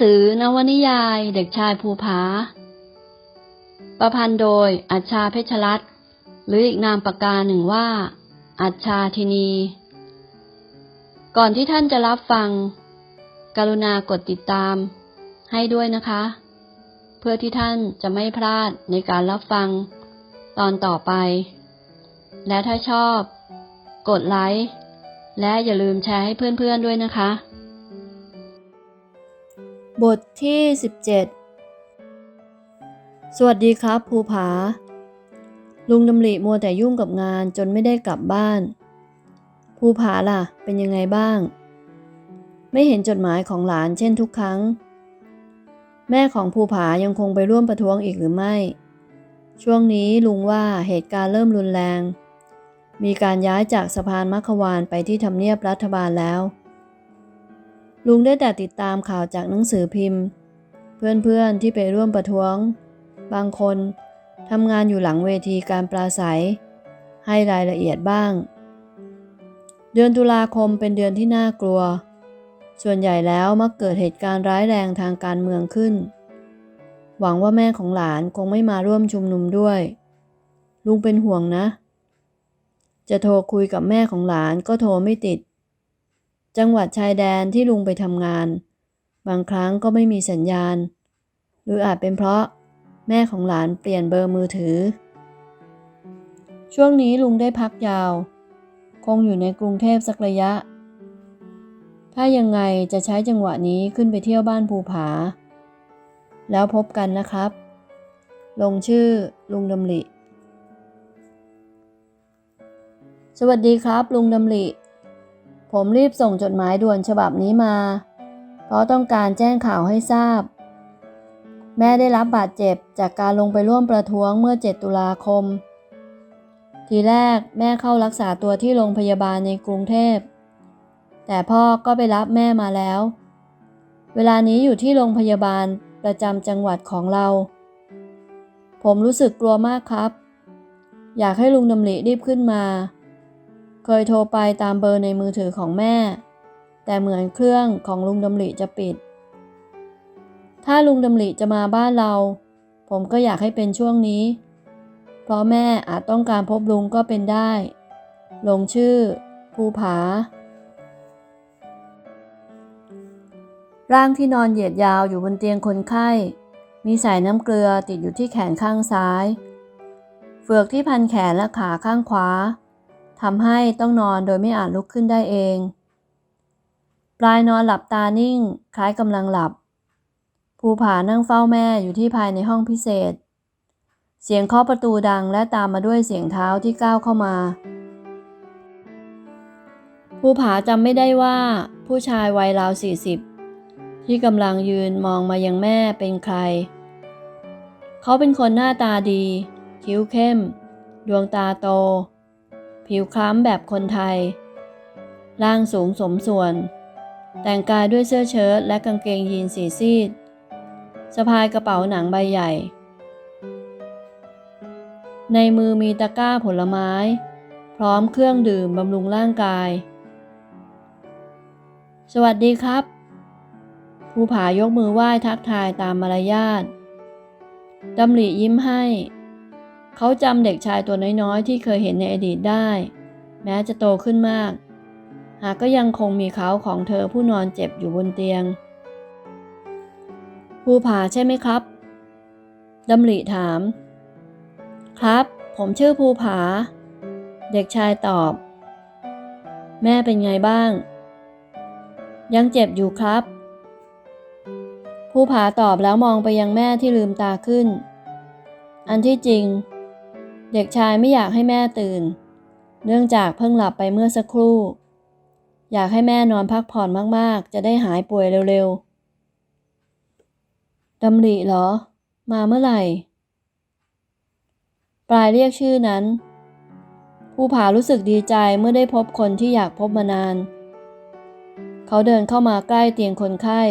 สือนวนิยายเด็กชายภูผา ประพันธ์โดยอัชชาเพชรรัตน์หรืออีกนามปากกาหนึ่งว่า อัชชาธินี ก่อนที่ท่านจะรับฟัง กรุณากดติดตาม ให้ด้วยนะคะ เพื่อที่ท่านจะไม่พลาดในการรับฟังตอนต่อไป และถ้าชอบ กดไลค์และอย่าลืมแชร์ให้เพื่อนๆด้วยนะคะ บทที่ 17 สวัสดีครับภูผา ลุงดำริมัวแต่ยุ่งกับงานจนไม่ได้กลับบ้าน ภูผาล่ะ เป็นยังไงบ้าง ไม่เห็นจดหมายของหลานเช่นทุกครั้ง แม่ของภูผายังคงไปร่วมประท้วงอีกหรือไม่ ช่วงนี้ลุงว่าเหตุการณ์เริ่มรุนแรง มีการย้ายจากสะพานมัควานไปที่ทำเนียบรัฐบาลแล้ว ลุงได้แต่ติดตามข่าวจากหนังสือพิมพ์ เพื่อนๆที่ไปร่วมประท้วง บางคนทำงานอยู่หลังเวทีการปราศัย ให้รายละเอียดบ้าง เดือนตุลาคมเป็นเดือนที่น่ากลัว ส่วนใหญ่แล้วมักเกิดเหตุการณ์ร้ายแรงทางการเมืองขึ้น หวังว่าแม่ของหลานคงไม่มาร่วมชุมนุมด้วย ลุงเป็นห่วงนะ จะโทรคุยกับแม่ของหลานก็โทรไม่ติด จังหวัดชายแดนที่ลุงไปทำงาน บางครั้งก็ไม่มีสัญญาณ หรืออาจเป็นเพราะแม่ของหลานเปลี่ยนเบอร์มือถือ ช่วงนี้ลุงได้พักยาว คงอยู่ในกรุงเทพสักระยะ ถ้ายังไงจะใช้จังหวะนี้ขึ้นไปเที่ยวบ้านภูผา แล้วพบกันนะครับ ลงชื่อลุงดำริสวัสดีครับ ลุงดำริ ผมรีบส่งจดหมายด่วนฉบับนี้มา เพราะต้องการแจ้งข่าวให้ทราบ แม่ได้รับบาดเจ็บจากการลงไปร่วมประท้วงเมื่อ 7 ตุลาคม ทีแรกแม่เข้ารักษาตัวที่โรงพยาบาลในกรุงเทพ แต่พ่อก็ไปรับแม่มาแล้ว เวลานี้อยู่ที่โรงพยาบาลประจำจังหวัดของเรา ผมรู้สึกกลัวมากครับ อยากให้ลุงดำริรีบขึ้นมา เคยโทรไปตามเบอร์ในมือถือของแม่ แต่เหมือนเครื่องของลุงดำริจะปิด ถ้าลุงดำริจะมาบ้านเรา ผมก็อยากให้เป็นช่วงนี้ เพราะแม่อาจต้องการพบลุงก็เป็นได้ ลงชื่อ ภูผา ร่างที่นอนเหยียดยาวอยู่บนเตียงคนไข้ มีสายน้ำเกลือติดอยู่ที่แขนข้างซ้าย เฟือกที่พันแขนและขาข้างขวา ทำให้ต้องนอนโดยไม่อาจลุกขึ้นได้เอง ปลายนอนหลับตานิ่ง คล้ายกำลังหลับ ภูผานั่งเฝ้าแม่อยู่ที่ภายในห้องพิเศษ เสียงเคาะประตูดังและตามมาด้วยเสียงเท้าที่ก้าวเข้ามา ภูผาจำไม่ได้ว่า ผู้ชายวัยราวสี่สิบที่กำลังยืนมองมายังแม่เป็นใคร เขาเป็นคนหน้าตาดี คิ้วเข้ม ดวงตาโต ผิวคล้ำแบบคนไทย ร่างสูงสมส่วน แต่งกายด้วยเสื้อเชิ้ตและกางเกงยีนสีซีด สะพายกระเป๋าหนังใบใหญ่ ในมือมีตะกร้าผลไม้ พร้อมเครื่องดื่มบำรุงร่างกาย สวัสดีครับภูผายกมือไหว้ทักทายตามมารยาทดำริยิ้มให้ เขาจำเด็กชายตัวน้อยๆ ที่เคยเห็นในอดีตได้ แม้จะโตขึ้นมาก หากก็ยังคงมีเขาของเธอผู้นอนเจ็บอยู่บนเตียง ภูผาใช่ไหมครับดำริถาม ครับ ผมชื่อภูผา เด็กชายตอบ แม่เป็นไงบ้าง ยังเจ็บอยู่ครับภูผาตอบแล้วมองไปยังแม่ที่ลืมตาขึ้น อันที่จริง เด็กชายไม่อยากให้แม่ตื่น เนื่องจากเพิ่งหลับไปเมื่อสักครู่ อยากให้แม่นอนพักผ่อนมากๆ จะได้หายป่วยเร็วๆดำริเหรอ มาเมื่อไหร่ ปลายเรียกชื่อนั้น ภูผารู้สึกดีใจเมื่อได้พบคนที่อยากพบมานาน เขาเดินเข้ามาใกล้เตียงคนไข้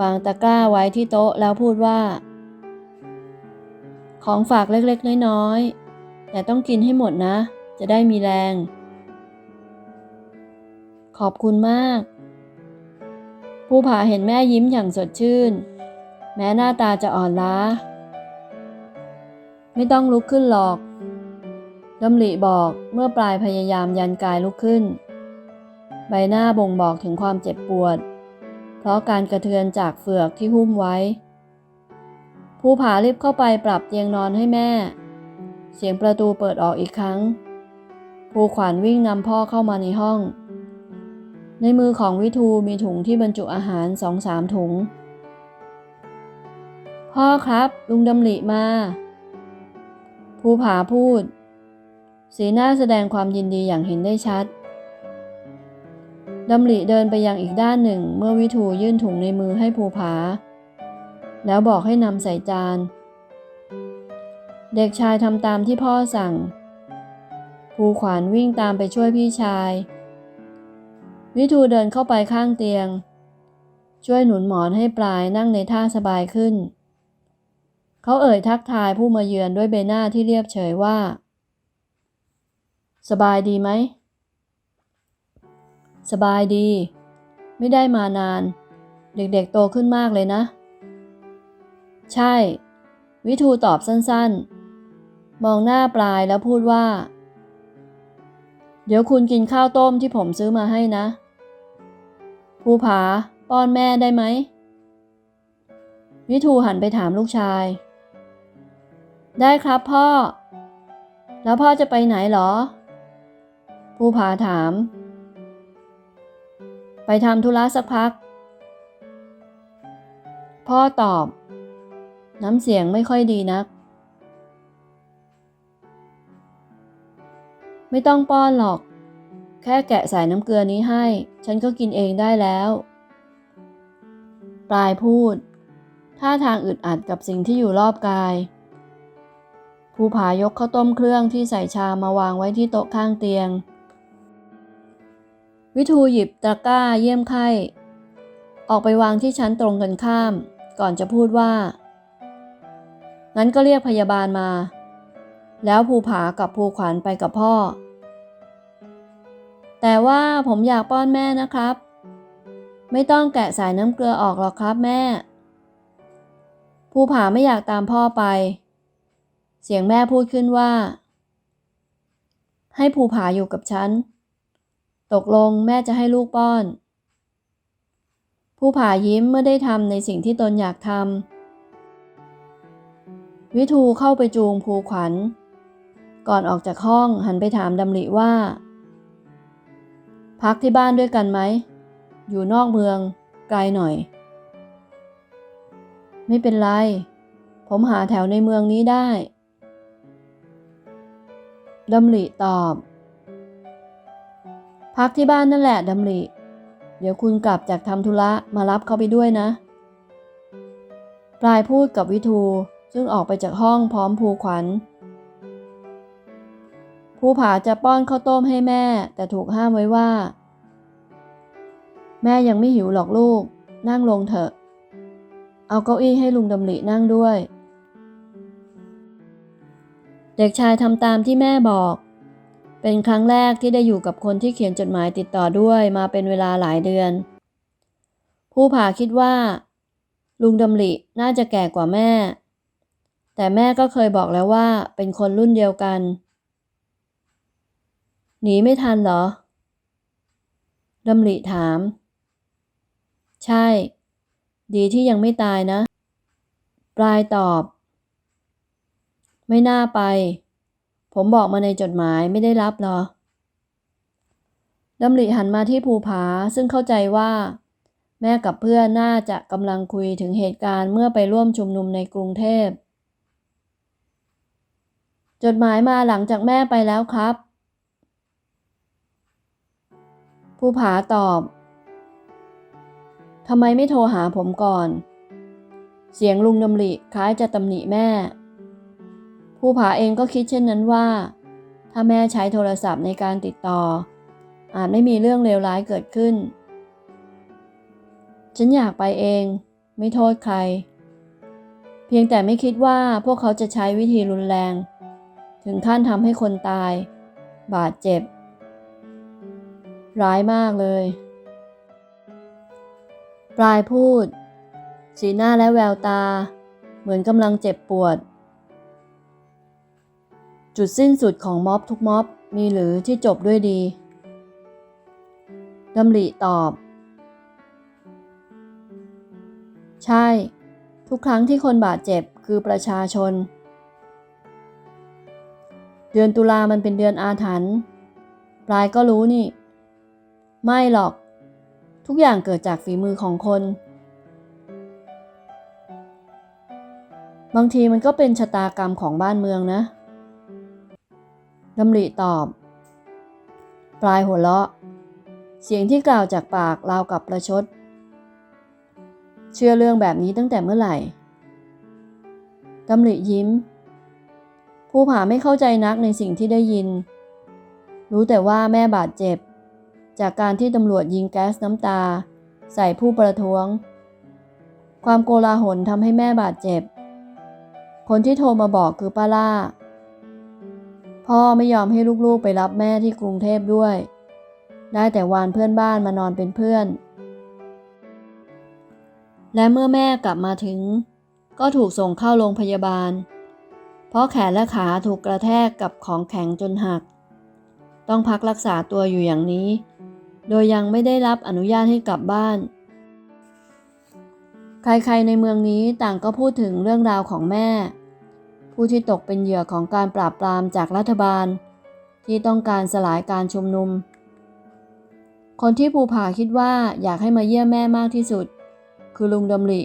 วางตะกร้าไว้ที่โต๊ะแล้วพูดว่า ของฝากเล็กๆ น้อยๆ แต่ต้องกินให้หมดนะ จะได้มีแรง ขอบคุณมากภูผาเห็นแม่ยิ้มอย่างสดชื่น แม้หน้าตาจะอ่อนล้า ไม่ต้องลุกขึ้นหรอกดำริบอกเมื่อปลายพยายามยันกายลุกขึ้น ใบหน้าบ่งบอกถึงความเจ็บปวด เพราะการกระเทือนจากเฟือกที่หุ้มไว้ ภูผารีบเข้าไปปรับเตียงนอนให้แม่ เสียงประตูเปิดออกอีกครั้ง ภูขวัญวิ่งนำพ่อเข้ามาในห้อง ในมือของวิทูมีถุงที่บรรจุอาหารสองสามถุง พ่อครับ ลุงดำริมา ภูผาพูด สีหน้าแสดงความยินดีอย่างเห็นได้ชัดดำริเดินไปยังอีกด้านหนึ่ง เมื่อวิทูยื่นถุงในมือให้ภูผา แล้วบอกให้นำใส่จาน เด็กชายทำตามที่พ่อสั่ง ภูขวัญวิ่งตามไปช่วยพี่ชาย วิทูเดินเข้าไปข้างเตียง ช่วยหนุนหมอนให้ปลายนั่งในท่าสบายขึ้น เขาเอ่ยทักทายผู้มาเยือนด้วยใบหน้าที่เรียบเฉยว่า สบายดีไหม สบายดี ไม่ได้มานาน เด็กๆโตขึ้นมากเลยนะ ใช่ วิทูตอบสั้นๆ มองหน้าปลายแล้วพูดว่า เดี๋ยวคุณกินข้าวต้มที่ผมซื้อมาให้นะ ภูผาป้อนแม่ได้ไหม วิทูหันไปถามลูกชาย ได้ครับพ่อ แล้วพ่อจะไปไหนเหรอ ภูผาถาม ไปทำธุระสักพัก พ่อตอบ น้ำเสียงไม่ค่อยดีนัก ไม่ต้องป้อนหรอก แค่แกะสายน้ำเกลือนี้ให้ ฉันก็กินเองได้แล้ว ปลายพูด ท่าทางอึดอัดกับสิ่งที่อยู่รอบกายภูผายกข้าวต้มเครื่องที่ใส่ชามาวางไว้ที่โต๊ะข้างเตียง วิทูหยิบตะกร้าเยี่ยมไข้ ออกไปวางที่ชั้นตรงกันข้าม ก่อนจะพูดว่า งั้นก็เรียกพยาบาลมา แล้วภูผากับภูขวัญไปกับพ่อ แต่ว่าผมอยากป้อนแม่นะครับ ไม่ต้องแกะสายน้ำเกลือออกหรอกครับแม่ ภูผาไม่อยากตามพ่อไป เสียงแม่พูดขึ้นว่า ให้ภูผาอยู่กับฉัน ตกลงแม่จะให้ลูกป้อน ภูผายิ้มเมื่อได้ทำในสิ่งที่ตนอยากทำ วิทูเข้าไปจูงภูขวัญ ก่อนออกจากห้องหันไปถามดำริว่า พักที่บ้านด้วยกันไหม อยู่นอกเมืองไกลหน่อย ไม่เป็นไร ผมหาแถวในเมืองนี้ได้ดำริตอบ พักที่บ้านนั่นแหละดำริเดี๋ยวคุณกลับจากทำธุระมารับเขาไปด้วยนะ ปลายพูดกับวิทู ซึ่งออกไปจากห้องพร้อมภูขวัญภูผาจะป้อนข้าวต้มให้แม่ แต่ถูกห้ามไว้ว่า แม่ยังไม่หิวหรอกลูก นั่งลงเถอะ เอาเก้าอี้ให้ลุงดำรินั่งด้วย เด็กชายทำตามที่แม่บอก เป็นครั้งแรกที่ได้อยู่กับคนที่เขียนจดหมายติดต่อด้วยมาเป็นเวลาหลายเดือน ผู้ผาคิดว่า ลุงดำริน่าจะแก่กว่าแม่ แต่แม่ก็เคยบอกแล้วว่าเป็นคนรุ่นเดียวกัน หนีไม่ทันเหรอดำริถาม ใช่ ดีที่ยังไม่ตายนะ ปลายตอบ ไม่น่าไป ผมบอกมาในจดหมายไม่ได้รับหรอดำริหันมาที่ภูผาซึ่งเข้าใจว่า แม่กับเพื่อนน่าจะกำลังคุยถึงเหตุการณ์เมื่อไปร่วมชุมนุมในกรุงเทพ จดหมายมาหลังจากแม่ไปแล้วครับ ภูผาตอบ ทำไมไม่โทรหาผมก่อน เสียงลุงดำริคล้ายจะตำหนิแม่ ภูผาเองก็คิดเช่นนั้นว่า ถ้าแม่ใช้โทรศัพท์ในการติดต่อ อาจไม่มีเรื่องเลวร้ายเกิดขึ้น ฉันอยากไปเอง ไม่โทษใคร เพียงแต่ไม่คิดว่าพวกเขาจะใช้วิธีรุนแรง ถึงขั้นทำให้คนตาย บาดเจ็บ ร้ายมากเลย ปลายพูด สีหน้าและแววตา เหมือนกำลังเจ็บปวด จุดสิ้นสุดของม็อบทุกม็อบมีหรือที่จบด้วยดีดำริตอบ ใช่ ทุกครั้งที่คนบาดเจ็บคือประชาชน เดือนตุลามันเป็นเดือนอาถรรพ์ปลายก็รู้นี่ ไม่หรอก ทุกอย่างเกิดจากฝีมือของคน บางทีมันก็เป็นชะตากรรมของบ้านเมืองนะดำริตอบ ปลายหัวเราะ เสียงที่กล่าวจากปากราวกับประชด เชื่อเรื่องแบบนี้ตั้งแต่เมื่อไหร่ดำริยิ้ม ผู้ผาไม่เข้าใจนักในสิ่งที่ได้ยิน รู้แต่ว่าแม่บาดเจ็บ จากการที่ตำรวจยิงแก๊สน้ำตา ใส่ผู้ประท้วง ความโกลาหลทำให้แม่บาดเจ็บ คนที่โทรมาบอกคือป้าล่า พ่อไม่ยอมให้ลูกๆไปรับแม่ที่กรุงเทพด้วย ได้แต่วานเพื่อนบ้านมานอนเป็นเพื่อน และเมื่อแม่กลับมาถึง ก็ถูกส่งเข้าโรงพยาบาล เพราะแขนและขาถูกกระแทกกับของแข็งจนหัก ต้องพักรักษาตัวอยู่อย่างนี้ โดยยังไม่ได้รับอนุญาตให้กลับบ้าน ใครๆในเมืองนี้ต่างก็พูดถึงเรื่องราวของแม่ ผู้ที่ตกเป็นเหยื่อของการปราบปรามจากรัฐบาล ที่ต้องการสลายการชุมนุม คนที่ภูผาคิดว่าอยากให้มาเยี่ยมแม่มากที่สุด คือลุงดำริ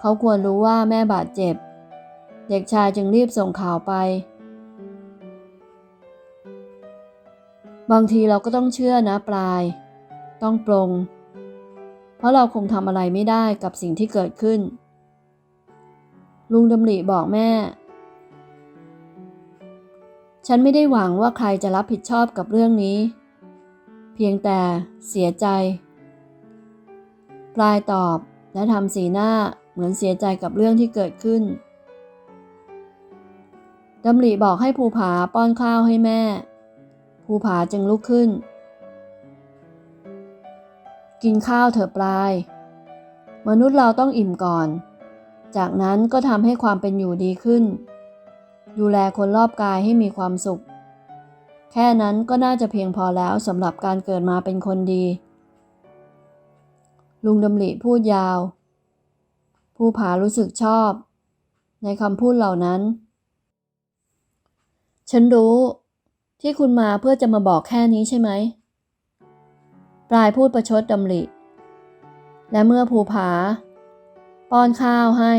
เขาควรรู้ว่าแม่บาดเจ็บ เด็กชายจึงรีบส่งข่าวไป บางทีเราก็ต้องเชื่อนะปลาย ต้องปรง เพราะเราคงทำอะไรไม่ได้กับสิ่งที่เกิดขึ้น ลุงดำริบอกแม่ ฉันไม่ได้หวังว่าใครจะรับผิดชอบกับเรื่องนี้ เพียงแต่เสียใจ ปลายตอบและทำสีหน้าเหมือนเสียใจกับเรื่องที่เกิดขึ้น ดำริบอกให้ภูผาป้อนข้าวให้แม่ ภูผาจึงลุกขึ้น กินข้าวเถอะปลาย มนุษย์เราต้องอิ่มก่อน จากนั้นก็ทำให้ความเป็นอยู่ดีขึ้น ดูแลคนรอบกายให้มีความสุข แค่นั้นก็น่าจะเพียงพอแล้วสำหรับการเกิดมาเป็นคนดี ลุงดำริพูดยาว ภูผารู้สึกชอบ ในคำพูดเหล่านั้น ฉันรู้ที่คุณมาเพื่อจะมาบอกแค่นี้ใช่ไหม ปลายพูดประชดดำริ และเมื่อภูผา ป้อนข้าวให้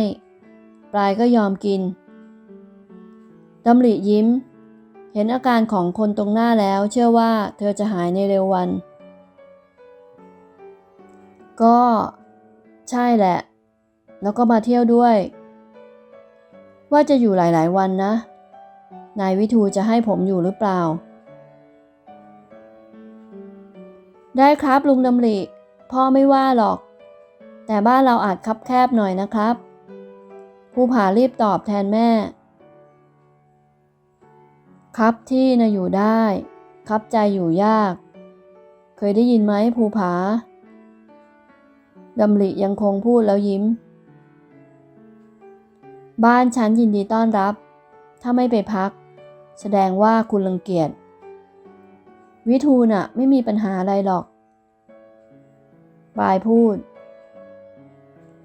ปลายก็ยอมกินดำริยิ้ม เห็นอาการของคนตรงหน้าแล้วเชื่อว่าเธอจะหายในเร็ววัน ก็ใช่แหละ แล้วก็มาเที่ยวด้วย ว่าจะอยู่หลาย ๆ วันนะ นายวิทูจะให้ผมอยู่หรือเปล่า ได้ครับลุงดำริ พ่อไม่ว่าหรอก แต่บ้านเราอาจคับแคบหน่อยนะครับภูผารีบตอบแทนแม่ ครับที่นะอยู่ได้ ครับใจอยู่ยาก เคยได้ยินไหมภูผาดำริยังคงพูดแล้วยิ้ม บ้านฉันยินดีต้อนรับ ถ้าไม่ไปพัก แสดงว่าคุณรังเกียจ วิทูลน่ะไม่มีปัญหาอะไรหรอกบายพูด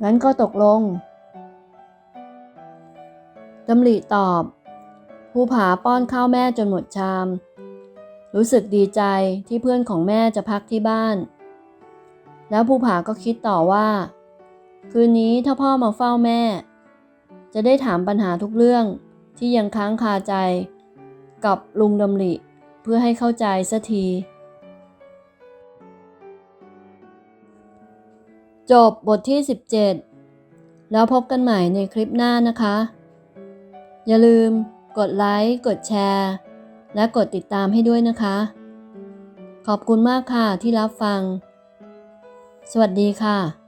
งั้นก็ตกลงดำริตอบภูผาป้อนข้าวแม่จนหมดชาม รู้สึกดีใจที่เพื่อนของแม่จะพักที่บ้าน แล้วภูผาก็คิดต่อว่า คืนนี้ถ้าพ่อมาเฝ้าแม่ จะได้ถามปัญหาทุกเรื่องที่ยังค้างคาใจ กับลุงดำริเพื่อให้เข้าใจสักที จบบทที่ 17 แล้วพบกันใหม่ในคลิปหน้านะคะ อย่าลืมกดไลค์กดแชร์ และกดติดตามให้ด้วยนะคะ ขอบคุณมากค่ะที่รับฟัง สวัสดีค่ะ